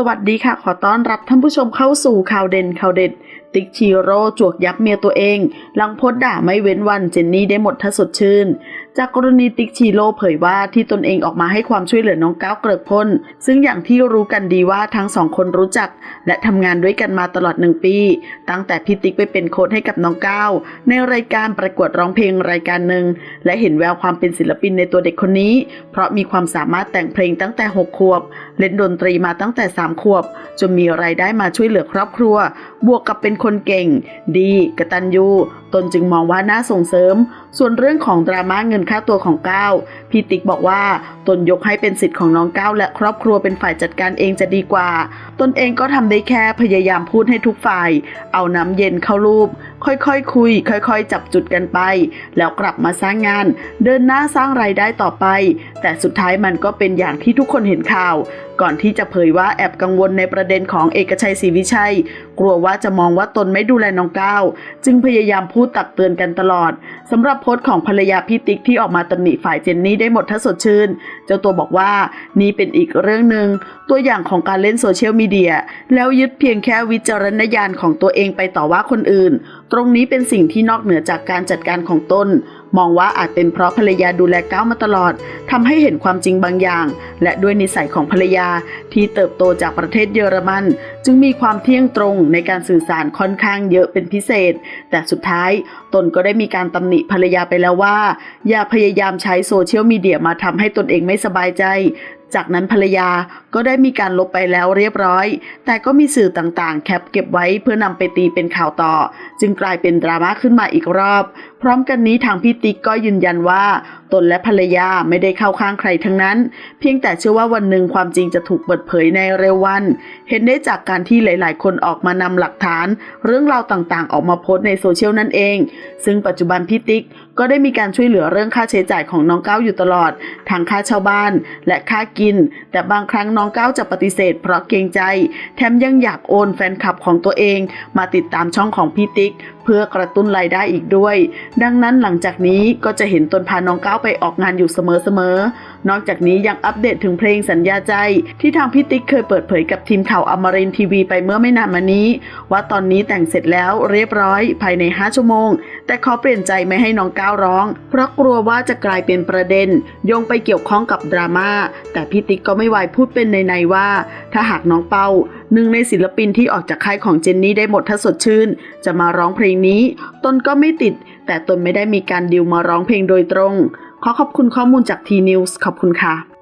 สวัสดีค่ะ ขอต้อนรับท่านผู้ชมเข้าสู่ข่าวเด่นข่าวเด็ด ติ๊กชีโร่จวกยับเมียตัวเอง หลังพดด่าไม่เว้นวันเจนนี่ได้หมดถ้าสดชื่น จากกรณีติ๊กชีโร่เผยว่าที่ตนเองออกมาให้ความช่วยเหลือน้องก้าวเกริกพลซึ่งอย่างที่รู้กันดีว่าทั้งสองคนรู้จัก และทำงานด้วยกันมาตลอดหนึ่งปี ตั้งแต่พี่ติ๊กไปเป็นโค้ชให้กับน้องก้าวในรายการประกวดร้องเพลงรายการหนึ่งและเห็นแววความเป็นศิลปินในตัวเด็กคนนี้ เพราะมีความสามารถแต่งเพลงตั้งแต่6ขวบ เล่นดนตรีมาตั้งแต่3ขวบจนมีรายได้มาช่วยเหลือครอบครัว บวกกับเป็นคนเก่ง ดีกระตัญญูตนจึงมองว่าน่าส่งเสริม ส่วนเรื่องของดราม่าเงินค่าตัวของก้าวพี่ติ๊กบอกว่าตนยกให้เป็นสิทธิ์ของน้องก้าวและครอบครัวเป็นฝ่ายจัดการเองจะดีกว่า ตนเองก็ทำได้แค่พยายามพูดให้ทุกฝ่าย เอาน้ำเย็นเข้ารูป ค่อยๆคคุย ค่อยๆ จับจุดกันไป แล้วกลับมาสร้างงาน เดินหน้าสร้างรายได้ต่อไป แต่สุดท้ายมันก็เป็นอย่างที่ทุกคนเห็นข่าว ก่อนที่จะเผยว่าแอบกังวลในประเด็นของเอกชัยศรีวิชัย กลัวว่าจะมองว่าตนไม่ดูแลน้องก้าวจึงพยายามพูดตักเตือนกันตลอดสำหรับโพสต์ของภรรยาพี่ติ๊กที่ออกมาตำหนิฝ่ายเจนนี่ได้หมดถ้าสดชื่น เจ้าตัวบอกว่านี่เป็นอีกเรื่องหนึ่งตัวอย่างของการเล่นโซเชียลมีเดียแล้วยึดเพียงแค่วิจารณญาณของตัวเองไปต่อว่าคนอื่น ตรงนี้เป็นสิ่งที่นอกเหนือจากการจัดการของตนมองว่าอาจเป็นเพราะภรรยาดูแลก้าวมาตลอดทำให้เห็นความจริงบางอย่าง และด้วยนิสัยของภรรยาที่เติบโตจากประเทศเยอรมัน จึงมีความเที่ยงตรงในการสื่อสารค่อนข้างเยอะเป็นพิเศษ แต่สุดท้ายตนก็ได้มีการตำหนิภรรยาไปแล้วว่า อย่าพยายามใช้โซเชียลมีเดียมาทำให้ตนเองไม่สบายใจ จากนั้นภรรยาก็ได้มีการลบไปแล้วเรียบร้อย แต่ก็มีสื่อต่างๆ แคปเก็บไว้เพื่อนำไปตีเป็นข่าวต่อ จึงกลายเป็นดราม่าขึ้นมาอีกรอบ พร้อมกันนี้ทางพี่ติ๊กก็ยืนยันว่า ตนและภรรยาไม่ได้เข้าข้างใครทั้งนั้น เพียงแต่เชื่อว่าวันหนึ่งความจริงจะถูกเปิดเผยในเร็ววัน เห็นได้จากการที่หลาย ๆ คนออกมานำหลักฐาน เรื่องราวต่างๆ ออกมาโพสต์ในโซเชียลนั่นเอง ซึ่งปัจจุบันพี่ติ๊ก ก็ได้มีการช่วยเหลือเรื่องค่าใช้จ่ายของน้องก้าวอยู่ตลอดทั้งค่าเช่าบ้านและค่ากิน แต่บางครั้งน้องก้าวจะปฏิเสธ เพราะเกรงใจ แถมยังอยากโอนแฟนคลับของตัวเอง มาติดตามช่องของพี่ติ๊ก พื่อกระตุ้นรายได้อีกด้วย ดังนั้นหลังจากนี้ก็จะเห็นตนพาน้องก้าวไปออกงานอยู่เสมอๆ นอกจากนี้ยังอัปเดตถึงเพลงสัญญาใจ ที่ทางพี่ติ๊กเคยเปิดเผยกับทีมข่าวอมรินทีวีไปเมื่อไม่นานมานี้ ว่าตอนนี้แต่งเสร็จแล้วเรียบร้อยภายใน 5 ชั่วโมง แต่ขอเปลี่ยนใจไม่ให้น้องก้าวร้อง เพราะกลัวว่าจะกลายเป็นประเด็น โยงไปเกี่ยวข้องกับดราม่าแต่พี่ติ๊กก็ไม่วายพูดเป็นในๆว่าถ้าหากน้องเปาหนึ่งในศิลปินที่ออกจากค่ายของเจนนี่ได้หมดถ้าสดชื่น จะมาร้องเพลงนี้ ตนก็ไม่ติด แต่ตนไม่ได้มีการดิวมาร้องเพลงโดยตรง ขอขอบคุณข้อมูลจากทีนิวส์ขอบคุณค่ะ